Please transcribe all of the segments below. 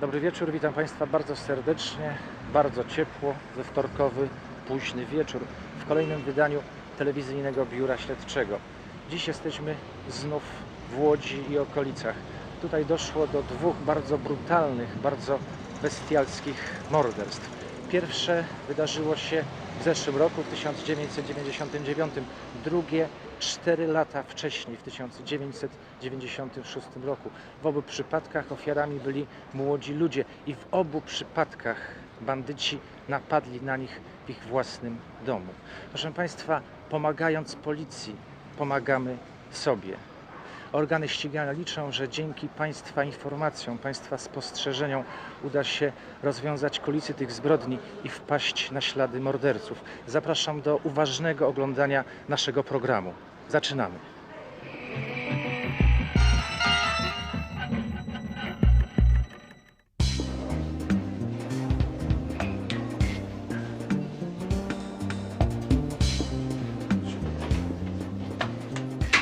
Dobry wieczór, witam Państwa bardzo serdecznie, bardzo ciepło, we wtorkowy, późny wieczór w kolejnym wydaniu telewizyjnego biura śledczego. Dziś jesteśmy znów w Łodzi i okolicach. Tutaj doszło do dwóch bardzo brutalnych, bardzo bestialskich morderstw. Pierwsze wydarzyło się w zeszłym roku, w 1999, drugie 4 lata wcześniej, w 1996 roku. W obu przypadkach ofiarami byli młodzi ludzie i w obu przypadkach bandyci napadli na nich w ich własnym domu. Proszę Państwa, pomagając policji, pomagamy sobie. Organy ścigania liczą, że dzięki Państwa informacjom, Państwa spostrzeżeniom uda się rozwiązać kulisy tych zbrodni i wpaść na ślady morderców. Zapraszam do uważnego oglądania naszego programu. Zaczynamy.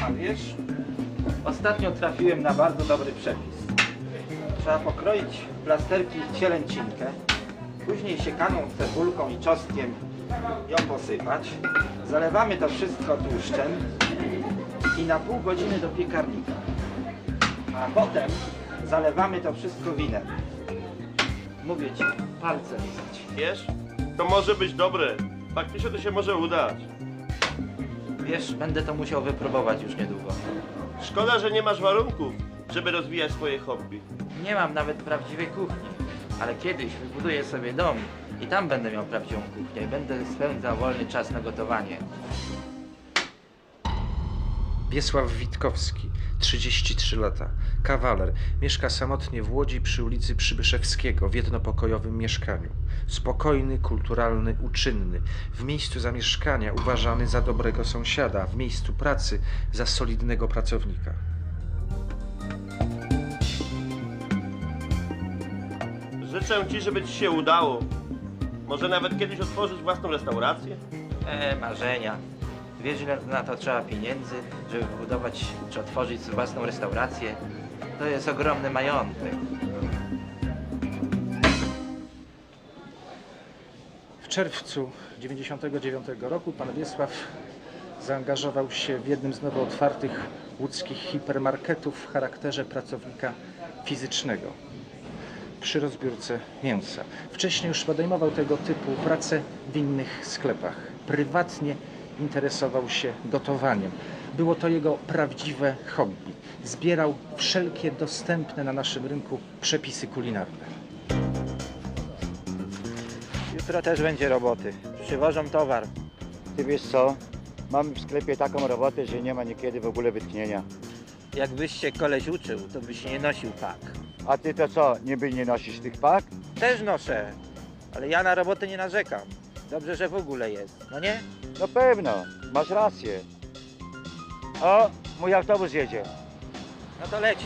A wiesz, ostatnio trafiłem na bardzo dobry przepis. Trzeba pokroić plasterki cielęcinkę, później siekaną cebulką i czosnkiem ją posypać. Zalewamy to wszystko tłuszczem i na pół godziny do piekarnika. A potem zalewamy to wszystko winem. Mówię ci, palce lizać. Wiesz, to może być dobre. Faktycznie to się może udać. Wiesz, będę to musiał wypróbować już niedługo. Szkoda, że nie masz warunków, żeby rozwijać swoje hobby. Nie mam nawet prawdziwej kuchni, ale kiedyś wybuduję sobie dom i tam będę miał prawdziwą kuchnię i będę spędzał wolny czas na gotowanie. Wiesław Witkowski, 33 lata, kawaler, mieszka samotnie w Łodzi przy ulicy Przybyszewskiego w jednopokojowym mieszkaniu. Spokojny, kulturalny, uczynny. W miejscu zamieszkania uważany za dobrego sąsiada, w miejscu pracy za solidnego pracownika. Życzę ci, żeby ci się udało. Może nawet kiedyś otworzyć własną restaurację? E, marzenia. Wiesz, ile na to trzeba pieniędzy, żeby wybudować czy otworzyć własną restaurację? To jest ogromny majątek. W czerwcu 1999 roku pan Wiesław zaangażował się w jednym z nowo otwartych łódzkich hipermarketów w charakterze pracownika fizycznego przy rozbiórce mięsa. Wcześniej już podejmował tego typu pracę w innych sklepach. Prywatnie interesował się gotowaniem. Było to jego prawdziwe hobby. Zbierał wszelkie dostępne na naszym rynku przepisy kulinarne. Jutro też będzie roboty. Przywożą towar. Ty wiesz co? Mamy w sklepie taką robotę, że nie ma niekiedy w ogóle wytchnienia. Jakbyś się koleś uczył, to byś nie nosił pak. A ty to co, niby nie nosisz tych pak? Też noszę, ale ja na robotę nie narzekam. Dobrze, że w ogóle jest, no nie? No pewno, masz rację. O, mój autobus jedzie. No to leć.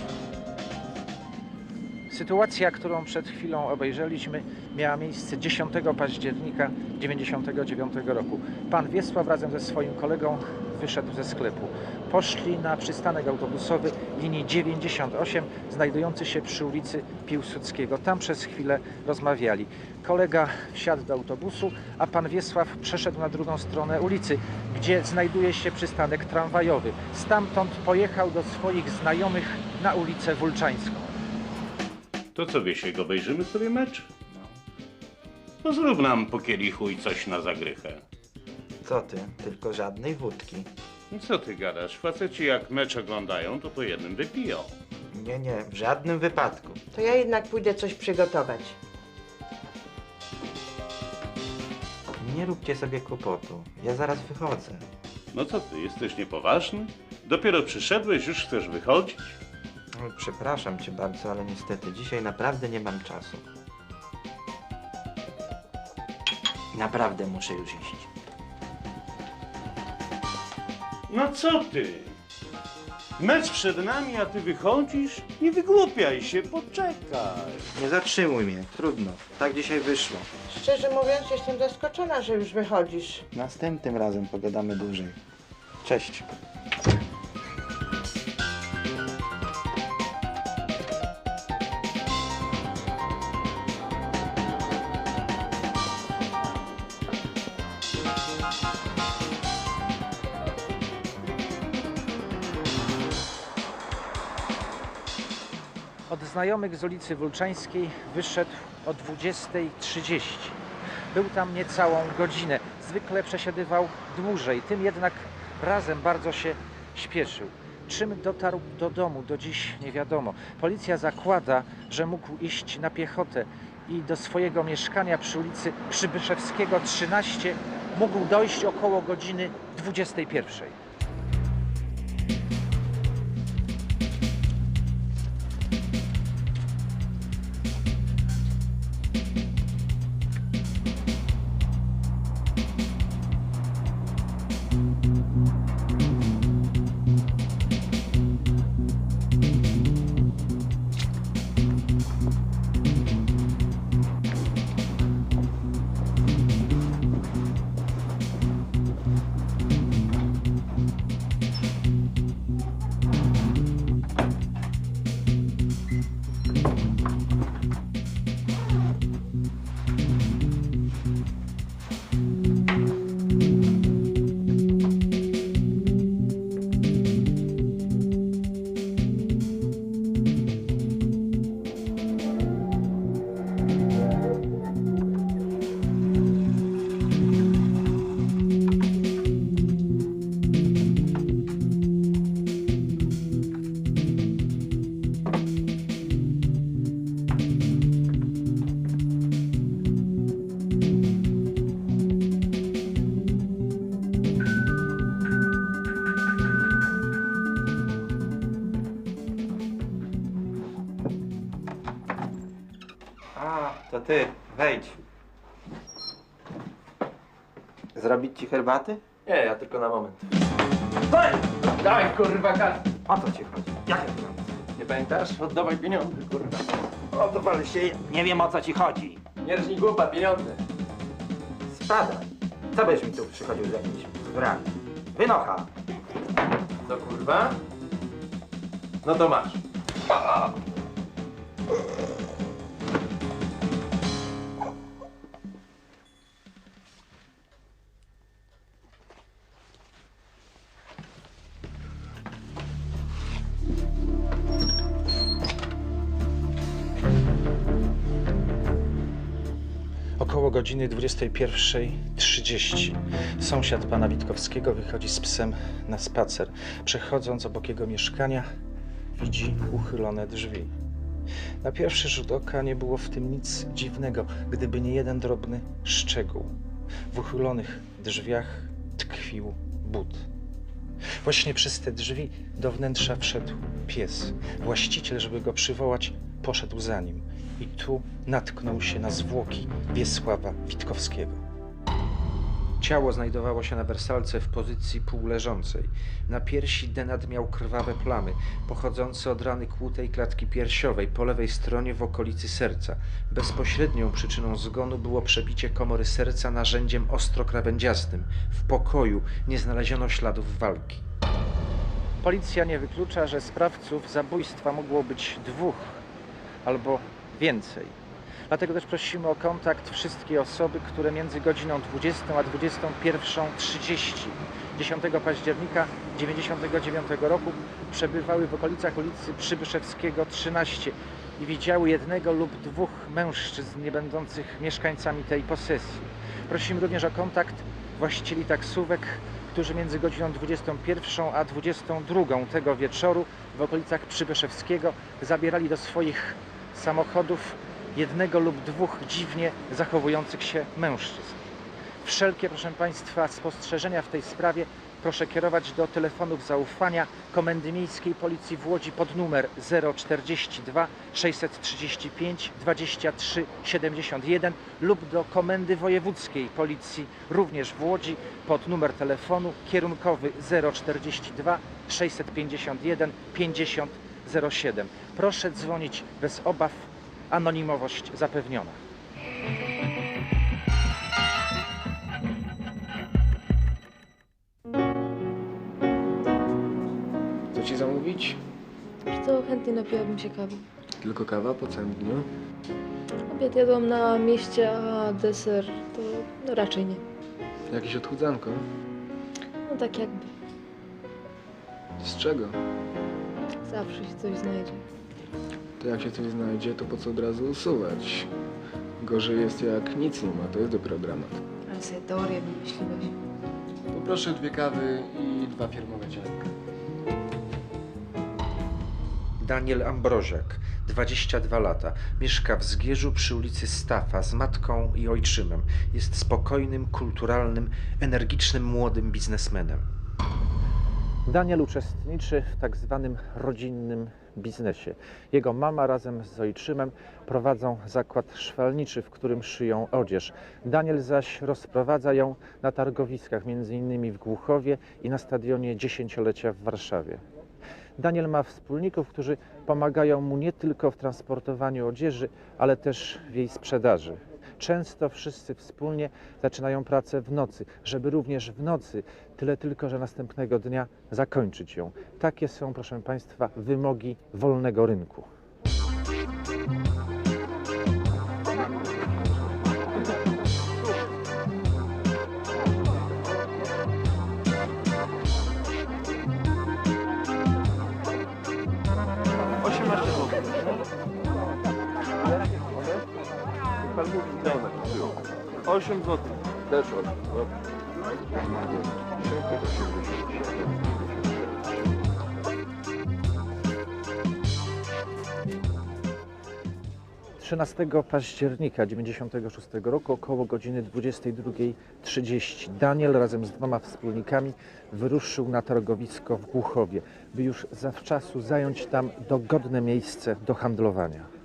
Sytuacja, którą przed chwilą obejrzeliśmy, miała miejsce 10 października 1999 roku. Pan Wiesław razem ze swoim kolegą wyszedł ze sklepu. Poszli na przystanek autobusowy linii 98, znajdujący się przy ulicy Piłsudskiego. Tam przez chwilę rozmawiali. Kolega wsiadł do autobusu, a pan Wiesław przeszedł na drugą stronę ulicy, gdzie znajduje się przystanek tramwajowy. Stamtąd pojechał do swoich znajomych na ulicę Wulczańską. To co, Wiesiek, obejrzymy sobie mecz? No zrób nam po kielichu i coś na zagrychę. Co ty? Tylko żadnej wódki. No co ty gadasz? Faceci jak mecz oglądają, to po jednym wypiją. Nie, nie, w żadnym wypadku. To ja jednak pójdę coś przygotować. Nie róbcie sobie kłopotu. Ja zaraz wychodzę. No co ty, jesteś niepoważny? Dopiero przyszedłeś, już chcesz wychodzić? Przepraszam cię bardzo, ale niestety dzisiaj naprawdę nie mam czasu. Naprawdę muszę już iść. No co ty? Mecz przed nami, a ty wychodzisz? Nie wygłupiaj się, poczekaj. Nie zatrzymuj mnie, trudno. Tak dzisiaj wyszło. Szczerze mówiąc, jestem zaskoczona, że już wychodzisz. Następnym razem pogadamy dłużej. Cześć. Znajomych z ulicy Wulczańskiej wyszedł o 20.30. Był tam niecałą godzinę. Zwykle przesiedywał dłużej, tym jednak razem bardzo się śpieszył. Czym dotarł do domu, do dziś nie wiadomo. Policja zakłada, że mógł iść na piechotę i do swojego mieszkania przy ulicy Przybyszewskiego 13 mógł dojść około godziny 21. to ty, wejdź. Zrobić ci herbaty? Nie, ja tylko na moment. Daj! Daj, kurwa, kas! O co ci chodzi? Jakie pieniądze? Nie pamiętasz? Oddawaj pieniądze, kurwa. Odwal się, nie wiem o co ci chodzi. Nie rżnij głupa, pieniądze. Spadaj. Co byś mi tu przychodził z jakimś zbrami? Wynocha. To kurwa? No to masz. Godziny 21.30 sąsiad pana Witkowskiego wychodzi z psem na spacer. Przechodząc obok jego mieszkania, widzi uchylone drzwi. Na pierwszy rzut oka nie było w tym nic dziwnego, gdyby nie jeden drobny szczegół. W uchylonych drzwiach tkwił but. Właśnie przez te drzwi do wnętrza wszedł pies. Właściciel, żeby go przywołać, poszedł za nim i tu natknął się na zwłoki Wiesława Witkowskiego. Ciało znajdowało się na wersalce w pozycji półleżącej. Na piersi Denat miał krwawe plamy, pochodzące od rany kłutej klatki piersiowej po lewej stronie w okolicy serca. Bezpośrednią przyczyną zgonu było przebicie komory serca narzędziem ostrokrawędziastym. W pokoju nie znaleziono śladów walki. Policja nie wyklucza, że sprawców zabójstwa mogło być dwóch albo więcej. Dlatego też prosimy o kontakt wszystkie osoby, które między godziną 20 a 21.30 10 października 1999 roku przebywały w okolicach ulicy Przybyszewskiego 13 i widziały jednego lub dwóch mężczyzn nie będących mieszkańcami tej posesji. Prosimy również o kontakt właścicieli taksówek, którzy między godziną 21 a 22 tego wieczoru w okolicach Przybyszewskiego zabierali do swoich samochodów jednego lub dwóch dziwnie zachowujących się mężczyzn. Wszelkie, proszę Państwa, spostrzeżenia w tej sprawie proszę kierować do telefonów zaufania Komendy Miejskiej Policji w Łodzi pod numer 042 635 23 71 lub do Komendy Wojewódzkiej Policji również w Łodzi pod numer telefonu kierunkowy 042 651 50 07. Proszę dzwonić bez obaw, anonimowość zapewniona. Co ci zamówić? Wiesz co, chętnie napiłabym się kawy. Tylko kawa po całym dniu? Obiad jadłam na mieście, a deser to no raczej nie. Jakieś odchudzanko? No tak jakby. Z czego? Zawsze się coś znajdzie. To jak się coś znajdzie, to po co od razu usuwać? Gorzej jest jak nic nie ma, to jest dopiero dramat. Ale sobie teorię wymyśliłeś. Poproszę dwie kawy i dwa firmowe ciastka. Daniel Ambroziak, 22 lata. Mieszka w Zgierzu przy ulicy Stafa z matką i ojczymem. Jest spokojnym, kulturalnym, energicznym młodym biznesmenem. Daniel uczestniczy w tak zwanym rodzinnym biznesie. Jego mama razem z ojczymem prowadzą zakład szwalniczy, w którym szyją odzież. Daniel zaś rozprowadza ją na targowiskach, m.in. w Głuchowie i na stadionie dziesięciolecia w Warszawie. Daniel ma wspólników, którzy pomagają mu nie tylko w transportowaniu odzieży, ale też w jej sprzedaży. Często wszyscy wspólnie zaczynają pracę w nocy, żeby również w nocy, tyle tylko, że następnego dnia zakończyć ją. Takie są, proszę Państwa, wymogi wolnego rynku. Osiem złotych. Też osiem. 13 października 1996 roku około godziny 22.30 Daniel razem z dwoma wspólnikami wyruszył na targowisko w Głuchowie, by już zawczasu zająć tam dogodne miejsce do handlowania.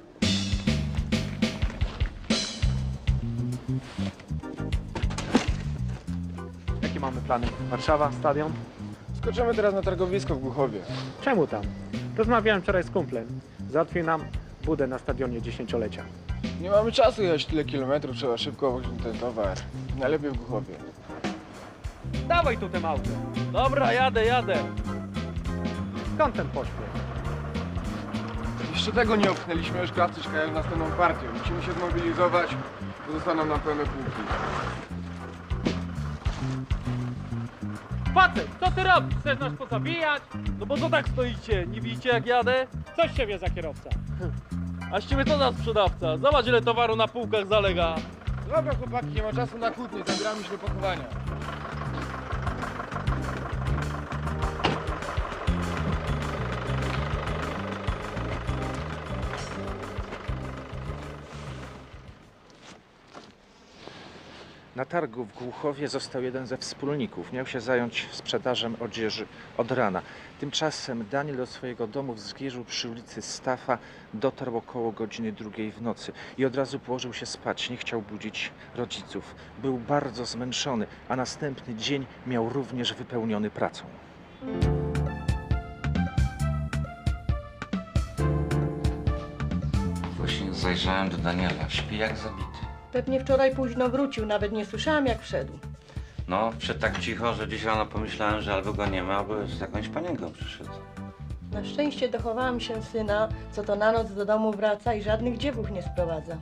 Jakie mamy plany? Warszawa, stadion? Skoczymy teraz na targowisko w Głuchowie. Czemu tam? Rozmawiałem wczoraj z kumplem. Załatwił nam budę na stadionie dziesięciolecia. Nie mamy czasu jechać tyle kilometrów, trzeba szybko wozić ten towar. Najlepiej w Głuchowie. Dawaj tu tym autem. Dobra, jadę, jadę. Skąd ten pośpiech? Jeszcze tego nie opchnęliśmy, już krawcy czekają na następną partię. Musimy się zmobilizować, bo zostaną nam pełne półki. Facet, co ty robisz? Chcesz nas pozabijać? No bo co tak stoicie? Nie widzicie jak jadę? Coś z ciebie za kierowca. A z ciebie co za sprzedawca? Zobacz ile towaru na półkach zalega. Dobra chłopaki, nie ma czasu na kłótnie, zabieramy się do pakowania. Na targu w Głuchowie został jeden ze wspólników. Miał się zająć sprzedażą odzieży od rana. Tymczasem Daniel do swojego domu w Zgierzu przy ulicy Stafa dotarł około godziny drugiej w nocy i od razu położył się spać. Nie chciał budzić rodziców. Był bardzo zmęczony, a następny dzień miał również wypełniony pracą. Właśnie zajrzałem do Daniela. Śpi jak zabity. Pewnie wczoraj późno wrócił, nawet nie słyszałam jak wszedł. No, przed tak cicho, że dziś rano pomyślałem, że albo go nie ma, albo z jakąś panienką przyszedł. Na szczęście dochowałam się syna, co to na noc do domu wraca i żadnych dziewów nie sprowadza.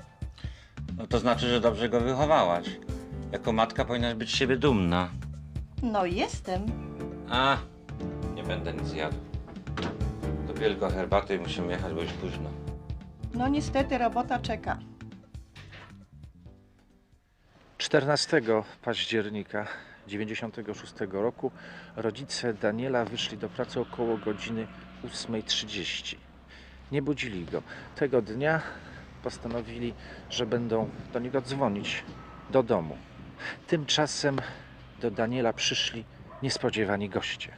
No to znaczy, że dobrze go wychowałaś. Jako matka powinnaś być z siebie dumna. No jestem. A, nie będę nic jadł. Dopiero tylko herbaty i musimy jechać, bo już późno. No niestety robota czeka. 14 października 1996 roku rodzice Daniela wyszli do pracy około godziny 8.30. Nie budzili go. Tego dnia postanowili, że będą do niego dzwonić do domu. Tymczasem do Daniela przyszli niespodziewani goście.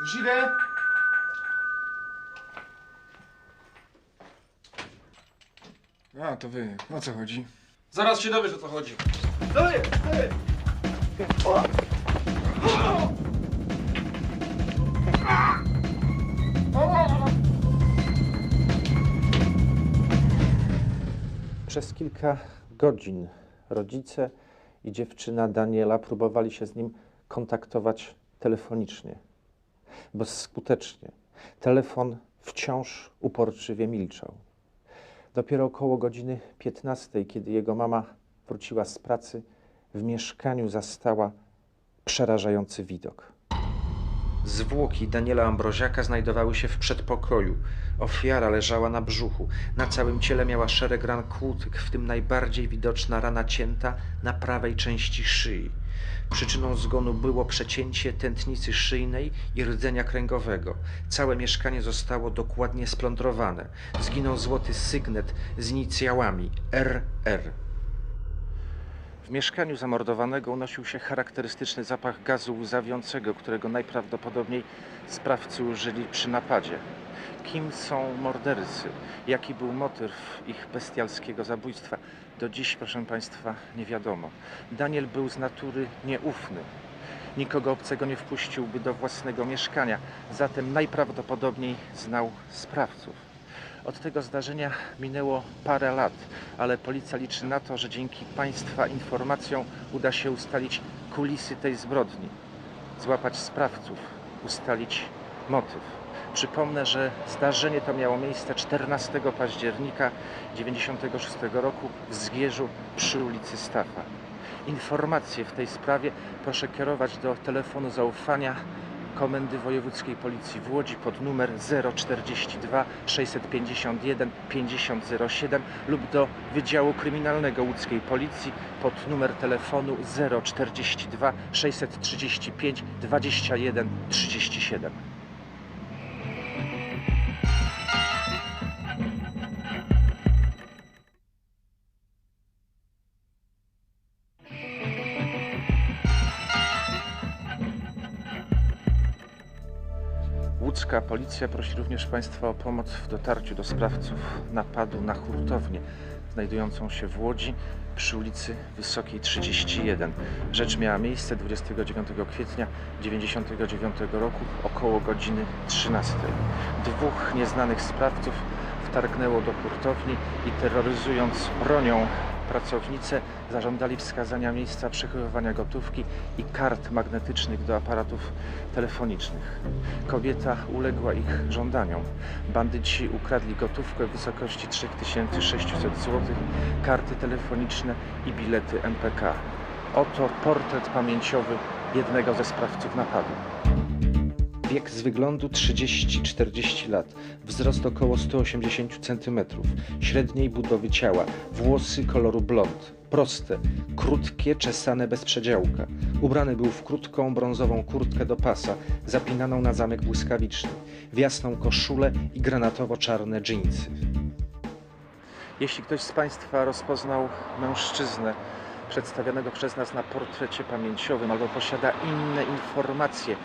Już idę. A, to wy. O co chodzi? Zaraz się dowiesz, o co chodzi. Przez kilka godzin rodzice i dziewczyna Daniela próbowali się z nim kontaktować telefonicznie. Bezskutecznie. Telefon wciąż uporczywie milczał. Dopiero około godziny 15, kiedy jego mama wróciła z pracy, w mieszkaniu zastała przerażający widok. Zwłoki Daniela Ambroziaka znajdowały się w przedpokoju. Ofiara leżała na brzuchu. Na całym ciele miała szereg ran kłutych, w tym najbardziej widoczna rana cięta na prawej części szyi. Przyczyną zgonu było przecięcie tętnicy szyjnej i rdzenia kręgowego. Całe mieszkanie zostało dokładnie splądrowane. Zginął złoty sygnet z inicjałami RR. W mieszkaniu zamordowanego unosił się charakterystyczny zapach gazu łzawiącego, którego najprawdopodobniej sprawcy użyli przy napadzie. Kim są mordercy? Jaki był motyw ich bestialskiego zabójstwa? Do dziś, proszę Państwa, nie wiadomo. Daniel był z natury nieufny. Nikogo obcego nie wpuściłby do własnego mieszkania, zatem najprawdopodobniej znał sprawców. Od tego zdarzenia minęło parę lat, ale policja liczy na to, że dzięki Państwa informacjom uda się ustalić kulisy tej zbrodni, złapać sprawców, ustalić motyw. Przypomnę, że zdarzenie to miało miejsce 14 października 1996 roku w Zgierzu przy ulicy Stafa. Informacje w tej sprawie proszę kierować do telefonu zaufania Komendy Wojewódzkiej Policji w Łodzi pod numer 042 651 5007 lub do Wydziału Kryminalnego Łódzkiej Policji pod numer telefonu 042 635 21 37. Łódzka policja prosi również Państwa o pomoc w dotarciu do sprawców napadu na hurtownię znajdującą się w Łodzi przy ulicy Wysokiej 31. Rzecz miała miejsce 29 kwietnia 1999 roku około godziny 13. Dwóch nieznanych sprawców wtargnęło do hurtowni i terroryzując bronią pracownice zażądali wskazania miejsca przechowywania gotówki i kart magnetycznych do aparatów telefonicznych. Kobieta uległa ich żądaniom. Bandyci ukradli gotówkę w wysokości 3600 zł, karty telefoniczne i bilety MPK. Oto portret pamięciowy jednego ze sprawców napadu. Wiek z wyglądu 30-40 lat, wzrost około 180 cm, średniej budowy ciała, włosy koloru blond, proste, krótkie, czesane bez przedziałka. Ubrany był w krótką brązową kurtkę do pasa, zapinaną na zamek błyskawiczny, w jasną koszulę i granatowo-czarne dżinsy. Jeśli ktoś z Państwa rozpoznał mężczyznę przedstawionego przez nas na portrecie pamięciowym albo posiada inne informacje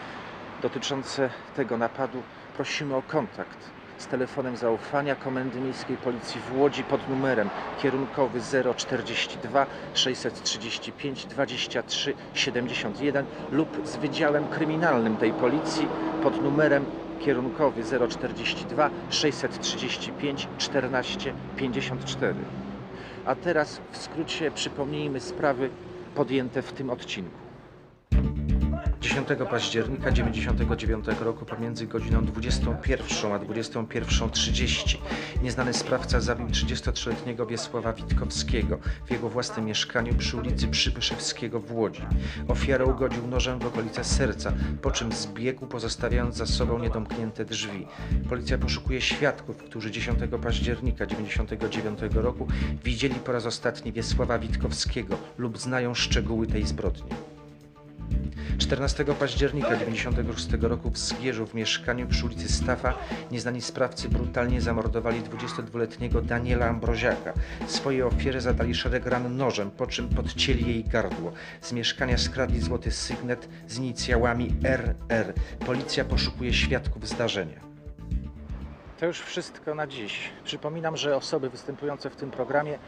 dotyczące tego napadu, prosimy o kontakt z telefonem zaufania Komendy Miejskiej Policji w Łodzi pod numerem kierunkowy 042 635 23 71 lub z Wydziałem Kryminalnym tej Policji pod numerem kierunkowy 042 635 14 54. A teraz w skrócie przypomnijmy sprawy podjęte w tym odcinku. 10 października 1999 roku pomiędzy godziną 21 a 21.30 nieznany sprawca zabił 33-letniego Wiesława Witkowskiego w jego własnym mieszkaniu przy ulicy Przybyszewskiego w Łodzi. Ofiarę ugodził nożem w okolice serca, po czym zbiegł pozostawiając za sobą niedomknięte drzwi. Policja poszukuje świadków, którzy 10 października 1999 roku widzieli po raz ostatni Wiesława Witkowskiego lub znają szczegóły tej zbrodni. 14 października 1996 roku w Zgierzu w mieszkaniu przy ulicy Stafa nieznani sprawcy brutalnie zamordowali 22-letniego Daniela Ambroziaka. Swoje ofierze zadali szereg ran nożem, po czym podcięli jej gardło. Z mieszkania skradli złoty sygnet z inicjałami RR. Policja poszukuje świadków zdarzenia. To już wszystko na dziś. Przypominam, że osoby występujące w tym programie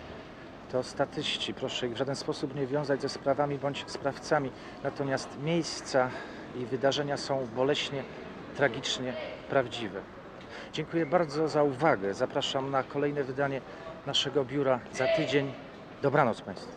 to statyści. Proszę ich w żaden sposób nie wiązać ze sprawami bądź sprawcami. Natomiast miejsca i wydarzenia są boleśnie, tragicznie prawdziwe. Dziękuję bardzo za uwagę. Zapraszam na kolejne wydanie naszego biura za tydzień. Dobranoc Państwu.